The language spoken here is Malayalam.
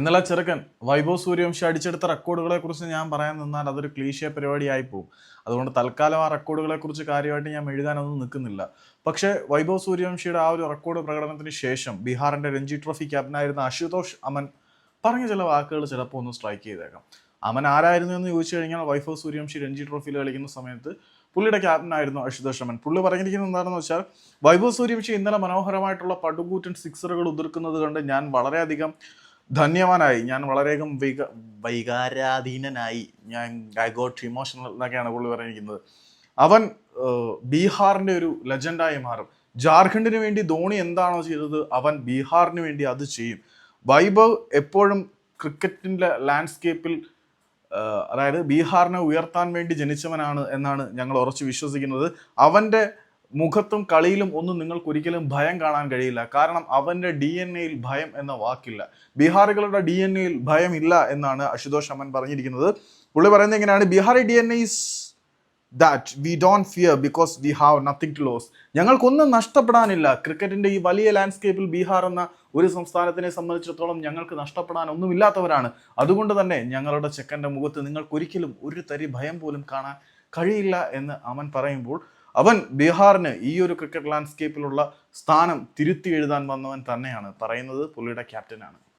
ഇന്നലെ ചെറുക്കൻ വൈഭവ് സൂര്യവംശി അടിച്ചെടുത്ത റെക്കോർഡുകളെ കുറിച്ച് ഞാൻ പറയാൻ നിന്നാൽ അതൊരു ക്ലീശയ പരിപാടിയായി പോകും അതുകൊണ്ട് തൽക്കാലം ആ റെക്കോർഡുകളെ കുറിച്ച് കാര്യമായിട്ട് ഞാൻ എഴുതാനൊന്നും നിൽക്കുന്നില്ല. പക്ഷേ വൈഭവ് സൂര്യവംശിയുടെ ആ ഒരു റെക്കോർഡ് പ്രകടനത്തിന് ശേഷം ബീഹാറിന്റെ രഞ്ജി ട്രോഫി ക്യാപ്റ്റനായിരുന്ന അശുതോഷ് അമൻ പറഞ്ഞ ചില വാക്കുകൾ ചിലപ്പോൾ ഒന്ന് സ്ട്രൈക്ക് ചെയ്തേക്കാം. അമൻ ആരായിരുന്നു എന്ന് ചോദിച്ചു കഴിഞ്ഞാൽ വൈഭവ് സൂര്യവംശി രഞ്ജി ട്രോഫിയിൽ കളിക്കുന്ന സമയത്ത് പുള്ളിയുടെ ക്യാപ്റ്റനായിരുന്നു അശുതോഷ് അമൻ. പുള്ളി പറഞ്ഞിരിക്കുന്നത് എന്താണെന്ന് വെച്ചാൽ വൈഭവ് സൂര്യവംശി ഇന്നലെ മനോഹരമായിട്ടുള്ള പടുകൂറ്റൻ സിക്സറുകൾ ഉതിർക്കുന്നത് കണ്ട് ഞാൻ വളരെയധികം ധന്യവാനായി. ഞാൻ വളരെയധികം വൈക വൈകാരാധീനനായി. ഞാൻ ഐ ഗോട്ട് ഇമോഷണൽ എന്നൊക്കെയാണ് പുള്ളി പറഞ്ഞിരിക്കുന്നത്. അവൻ ബീഹാറിന്റെ ഒരു ലെജൻഡായി മാറും. ജാർഖണ്ഡിന് വേണ്ടി ധോണി എന്താണോ ചെയ്തത് അവൻ ബീഹാറിന് വേണ്ടി അത് ചെയ്യും. വൈഭവ് എപ്പോഴും ക്രിക്കറ്റിന്റെ ലാൻഡ്സ്കേപ്പിൽ അതായത് ബീഹാറിനെ ഉയർത്താൻ വേണ്ടി ജനിച്ചവനാണ് എന്നാണ് ഞങ്ങൾ ഉറച്ചു വിശ്വസിക്കുന്നത്. അവന്റെ മുഖത്തും കളിയിലും ഒന്നും നിങ്ങൾക്ക് ഒരിക്കലും ഭയം കാണാൻ കഴിയില്ല. കാരണം അവന്റെ ഡി എൻ എയിൽ ഭയം എന്ന വാക്കില്ല. ബീഹാറികളുടെ ഡി എൻ എയിൽ ഭയമില്ല എന്നാണ് അശുതോഷ് അമൻ പറഞ്ഞിരിക്കുന്നത്. പുള്ളി പറയുന്നത് എങ്ങനെയാണ്? Bihari D N S that we don't fear because we have nothing to lose ഞങ്ങൾക്കൊന്നും നഷ്ടപ്പെടാനില്ല. ക്രിക്കറ്റിന്റെ ഈ വലിയ ലാൻഡ്സ്കേപ്പിൽ ബീഹാർ എന്ന ഒരു സംസ്ഥാനത്തിനെ സംബന്ധിച്ചിടത്തോളം ഞങ്ങൾക്ക് നഷ്ടപ്പെടാൻ ഒന്നുമില്ലാത്തവരാണ്. അതുകൊണ്ട് തന്നെ ഞങ്ങളുടെ ചെക്കന്റെ മുഖത്ത് നിങ്ങൾക്ക് ഒരിക്കലും ഒരു തരി ഭയം പോലും കാണാൻ കഴിയില്ല എന്ന് അമൻ പറയുമ്പോൾ അവൻ ബീഹാറിന് ഈ ഒരു ക്രിക്കറ്റ് ലാൻഡ്സ്കേപ്പിലുള്ള സ്ഥാനം തിരുത്തി എഴുതാൻ വന്നവൻ തന്നെയാണ്. പറയുന്നത് പുള്ളിയുടെ ക്യാപ്റ്റനാണ്.